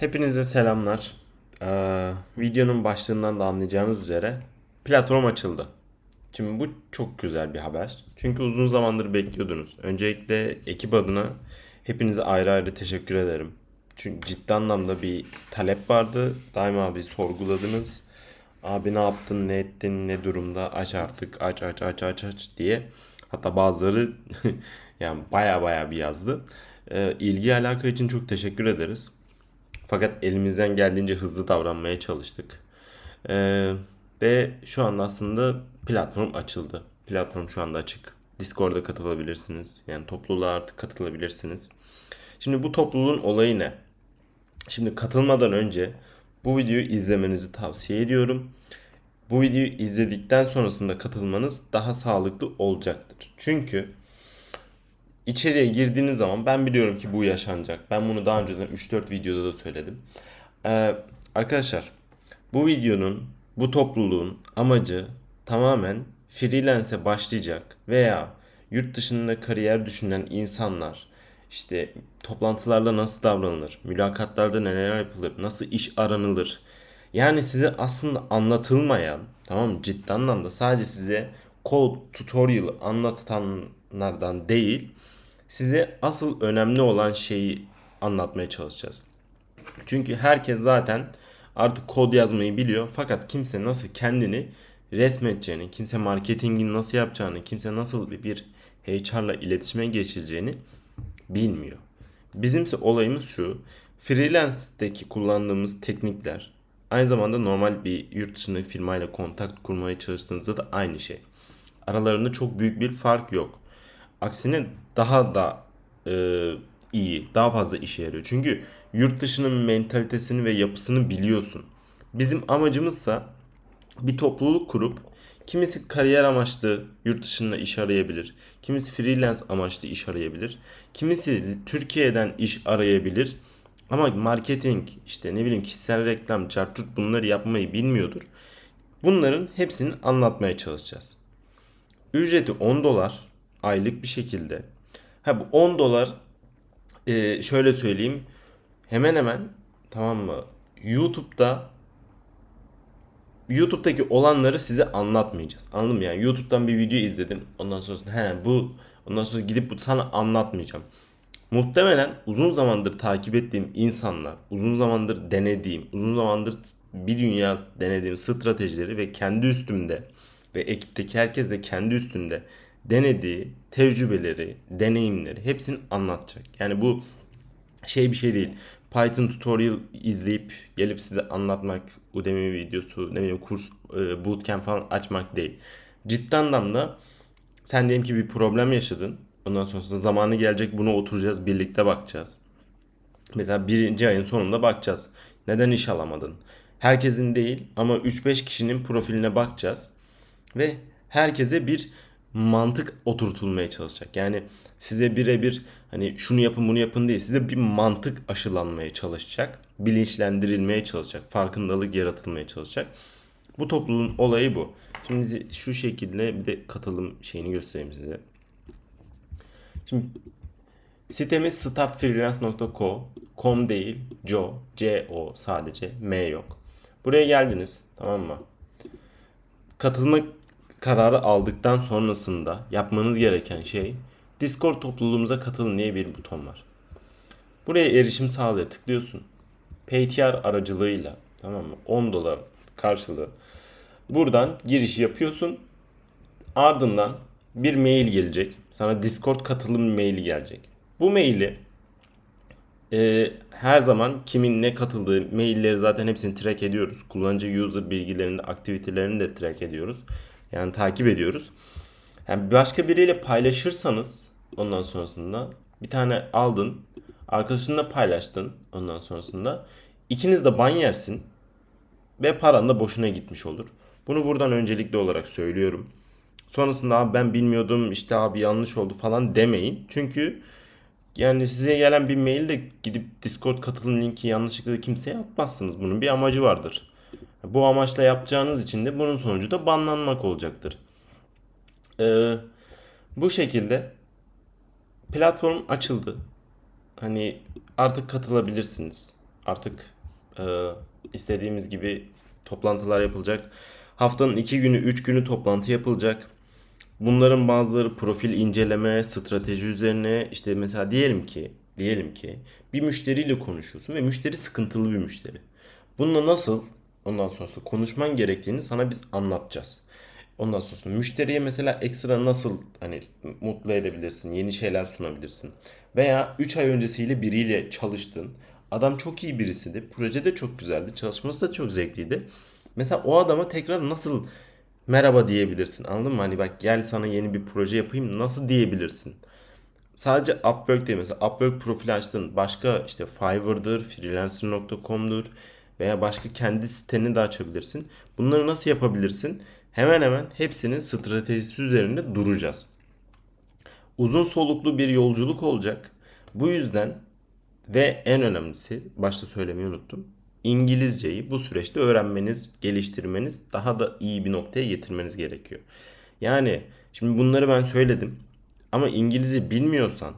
Hepinize selamlar. Ee, videonun başlığından da anlayacağınız üzere platform açıldı. Şimdi bu çok güzel bir haber. Çünkü uzun zamandır bekliyordunuz. Öncelikle ekip adına hepinize ayrı ayrı teşekkür ederim. Çünkü ciddi anlamda bir talep vardı. Daima bir sorguladınız. Abi ne yaptın, ne ettin, ne durumda, aç artık, aç aç aç aç aç diye. Hatta bazıları yani baya baya bir yazdı. Ee, ilgi alaka için çok teşekkür ederiz. Fakat elimizden geldiğince hızlı davranmaya çalıştık. Ee, ve şu anda aslında platform açıldı. Platform şu anda açık. Discord'a katılabilirsiniz. Yani topluluğa artık katılabilirsiniz. Şimdi bu topluluğun olayı ne? Şimdi katılmadan önce bu videoyu izlemenizi tavsiye ediyorum. Bu videoyu izledikten sonrasında katılmanız daha sağlıklı olacaktır. Çünkü içeriye girdiğiniz zaman ben biliyorum ki bu yaşanacak. Ben bunu daha önceden 3-4 videoda da söyledim. Ee, arkadaşlar bu videonun, bu topluluğun amacı tamamen freelance'e başlayacak veya yurt dışında kariyer düşünen insanlar işte toplantılarda nasıl davranılır, mülakatlarda neler yapılır, nasıl iş aranılır. Yani size aslında anlatılmayan, tamam mı? Ciddi anlamda sadece size code tutorial anlatanlardan değil, size asıl önemli olan şeyi anlatmaya çalışacağız. Çünkü herkes zaten artık kod yazmayı biliyor fakat kimse nasıl kendini resmeteceğini, kimse marketingin nasıl yapacağını, kimse nasıl bir HR'la iletişime geçileceğini bilmiyor. Bizimse olayımız şu. Freelance'deki kullandığımız teknikler aynı zamanda normal bir yurt dışında firmayla kontak kurmaya çalıştığınızda da aynı şey. Aralarında çok büyük bir fark yok. Aksine daha da e, iyi, daha fazla işe yarıyor. Çünkü yurt dışının mentalitesini ve yapısını biliyorsun. Bizim amacımızsa bir topluluk kurup kimisi kariyer amaçlı yurt dışında iş arayabilir. Kimisi freelance amaçlı iş arayabilir. Kimisi Türkiye'den iş arayabilir. Ama marketing, işte ne bileyim kişisel reklam, çarçurt bunları yapmayı bilmiyordur. Bunların hepsini anlatmaya çalışacağız. Ücreti 10 dolar aylık bir şekilde. Ha bu 10 dolar e, şöyle söyleyeyim. Hemen hemen tamam mı? YouTube'da YouTube'daki olanları size anlatmayacağız. Anladın mı? Yani YouTube'dan bir video izledin. Ondan sonra he bu ondan sonra gidip bu sana anlatmayacağım. Muhtemelen uzun zamandır takip ettiğim insanlar, uzun zamandır denediğim, uzun zamandır bir dünya denediğim stratejileri ve kendi üstümde ve ekipteki herkes de kendi üstünde denediği tecrübeleri, deneyimleri hepsini anlatacak. Yani bu şey bir şey değil. Python tutorial izleyip gelip size anlatmak, Udemy videosu, ne bileyim kurs, e, bootcamp falan açmak değil. Ciddi anlamda sen diyelim ki bir problem yaşadın. Ondan sonrasında zamanı gelecek buna oturacağız, birlikte bakacağız. Mesela birinci ayın sonunda bakacağız. Neden iş alamadın? Herkesin değil ama 3-5 kişinin profiline bakacağız. Ve herkese bir mantık oturtulmaya çalışacak. Yani size birebir hani şunu yapın bunu yapın değil size bir mantık aşılanmaya çalışacak. Bilinçlendirilmeye çalışacak. Farkındalık yaratılmaya çalışacak. Bu topluluğun olayı bu. Şimdi şu şekilde bir de katılım şeyini göstereyim size. Şimdi sitemiz startfreelance.co.com değil, co, co sadece, m yok. Buraya geldiniz, tamam mı? Katılma kararı aldıktan sonrasında yapmanız gereken şey Discord topluluğumuza katılın diye bir buton var. Buraya erişim sağlaya tıklıyorsun. PayTR aracılığıyla tamam mı? 10 dolar karşılığı. Buradan giriş yapıyorsun. Ardından bir mail gelecek. Sana Discord katılım maili gelecek. Bu maili e, her zaman kimin ne katıldığı mailleri zaten hepsini track ediyoruz. Kullanıcı user bilgilerini, aktivitelerini de track ediyoruz. Yani takip ediyoruz. Yani başka biriyle paylaşırsanız ondan sonrasında bir tane aldın, arkadaşınla paylaştın ondan sonrasında ikiniz de ban yersin ve paran da boşuna gitmiş olur. Bunu buradan öncelikli olarak söylüyorum. Sonrasında abi ben bilmiyordum işte abi yanlış oldu falan demeyin. Çünkü yani size gelen bir mailde gidip Discord katılım linki yanlışlıkla kimseye atmazsınız. Bunun bir amacı vardır. Bu amaçla yapacağınız için de bunun sonucu da banlanmak olacaktır. Ee, bu şekilde platform açıldı. Hani artık katılabilirsiniz. Artık e, istediğimiz gibi toplantılar yapılacak. Haftanın iki günü, üç günü toplantı yapılacak. Bunların bazıları profil inceleme, strateji üzerine işte mesela diyelim ki diyelim ki bir müşteriyle konuşuyorsun ve müşteri sıkıntılı bir müşteri. Bununla nasıl ondan sonrası konuşman gerektiğini sana biz anlatacağız. Ondan sonra müşteriye mesela ekstra nasıl hani mutlu edebilirsin, yeni şeyler sunabilirsin. Veya 3 ay öncesiyle biriyle çalıştın. Adam çok iyi birisiydi. Proje de çok güzeldi. Çalışması da çok zevkliydi. Mesela o adama tekrar nasıl merhaba diyebilirsin. Anladın mı? Hani bak gel sana yeni bir proje yapayım nasıl diyebilirsin? Sadece Upwork değil mesela Upwork profili açtın. Başka işte Fiverr'dır, freelancer.com'dur veya başka kendi siteni de açabilirsin. Bunları nasıl yapabilirsin? Hemen hemen hepsinin stratejisi üzerinde duracağız. Uzun soluklu bir yolculuk olacak. Bu yüzden ve en önemlisi başta söylemeyi unuttum. İngilizceyi bu süreçte öğrenmeniz, geliştirmeniz, daha da iyi bir noktaya getirmeniz gerekiyor. Yani şimdi bunları ben söyledim. Ama İngilizce bilmiyorsan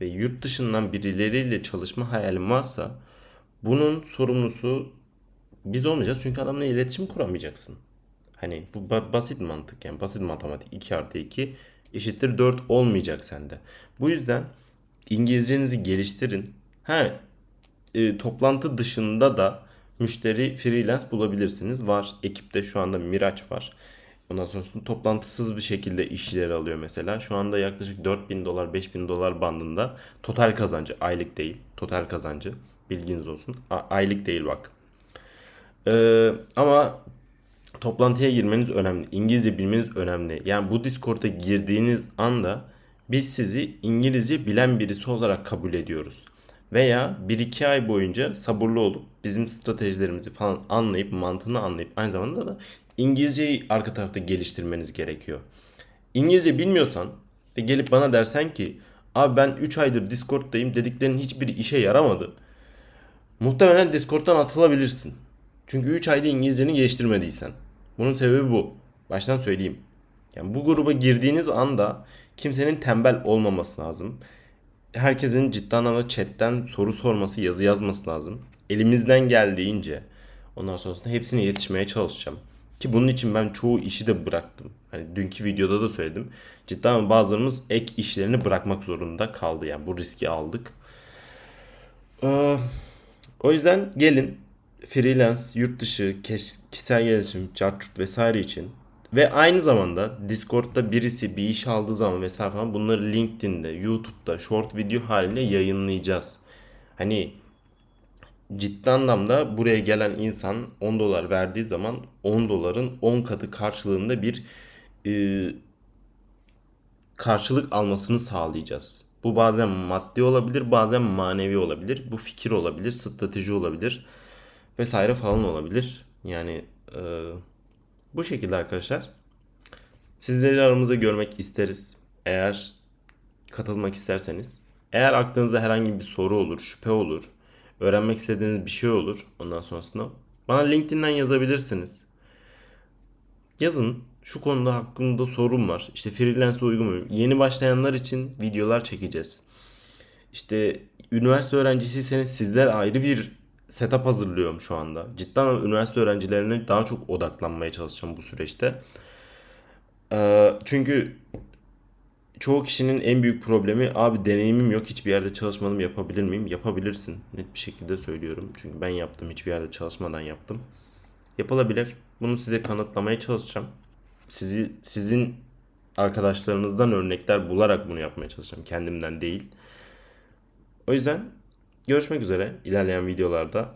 ve yurt dışından birileriyle çalışma hayalin varsa bunun sorumlusu biz olmayacağız. Çünkü adamla iletişim kuramayacaksın. Hani bu ba- basit mantık yani basit matematik 2 artı 2 eşittir 4 olmayacak sende. Bu yüzden İngilizcenizi geliştirin. Ha e, toplantı dışında da müşteri freelance bulabilirsiniz. Var ekipte şu anda Miraç var. Ondan sonrasında toplantısız bir şekilde işleri alıyor mesela. Şu anda yaklaşık 4000 dolar 5000 dolar bandında total kazancı aylık değil. Total kazancı bilginiz olsun. A- aylık değil bak. Ee, ama toplantıya girmeniz önemli. İngilizce bilmeniz önemli. Yani bu Discord'a girdiğiniz anda biz sizi İngilizce bilen birisi olarak kabul ediyoruz. Veya 1-2 ay boyunca sabırlı olup bizim stratejilerimizi falan anlayıp mantığını anlayıp aynı zamanda da İngilizceyi arka tarafta geliştirmeniz gerekiyor. İngilizce bilmiyorsan ve gelip bana dersen ki abi ben 3 aydır Discord'dayım dediklerinin hiçbir işe yaramadı. Muhtemelen Discord'dan atılabilirsin. Çünkü 3 ayda İngilizceni geliştirmediysen. Bunun sebebi bu. Baştan söyleyeyim. Yani bu gruba girdiğiniz anda kimsenin tembel olmaması lazım. Herkesin ciddi anlamda chatten soru sorması, yazı yazması lazım. Elimizden geldiğince ondan sonrasında hepsine yetişmeye çalışacağım. Ki bunun için ben çoğu işi de bıraktım. Hani dünkü videoda da söyledim. Cidden ama bazılarımız ek işlerini bırakmak zorunda kaldı. Yani bu riski aldık. Ee, o yüzden gelin freelance, yurt dışı, kişisel gelişim, çarçurt vesaire için ve aynı zamanda Discord'da birisi bir iş aldığı zaman vesaire falan bunları LinkedIn'de, YouTube'da short video halinde yayınlayacağız. Hani ciddi anlamda buraya gelen insan 10 dolar verdiği zaman 10 doların 10 katı karşılığında bir e, karşılık almasını sağlayacağız. Bu bazen maddi olabilir, bazen manevi olabilir. Bu fikir olabilir, strateji olabilir vesaire falan olabilir. Yani e, bu şekilde arkadaşlar. Sizleri aramızda görmek isteriz. Eğer katılmak isterseniz. Eğer aklınızda herhangi bir soru olur, şüphe olur, öğrenmek istediğiniz bir şey olur ondan sonrasında bana LinkedIn'den yazabilirsiniz. Yazın şu konuda hakkında sorum var. İşte freelance uygun muyum? Yeni başlayanlar için videolar çekeceğiz. İşte üniversite öğrencisiyseniz sizler ayrı bir setup hazırlıyorum şu anda. Cidden üniversite öğrencilerine daha çok odaklanmaya çalışacağım bu süreçte. Ee, çünkü çoğu kişinin en büyük problemi abi deneyimim yok hiçbir yerde çalışmadım yapabilir miyim? Yapabilirsin. Net bir şekilde söylüyorum. Çünkü ben yaptım hiçbir yerde çalışmadan yaptım. Yapılabilir. Bunu size kanıtlamaya çalışacağım. Sizi sizin arkadaşlarınızdan örnekler bularak bunu yapmaya çalışacağım. Kendimden değil. O yüzden görüşmek üzere ilerleyen videolarda.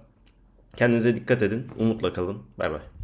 Kendinize dikkat edin. Umutla kalın. Bay bay.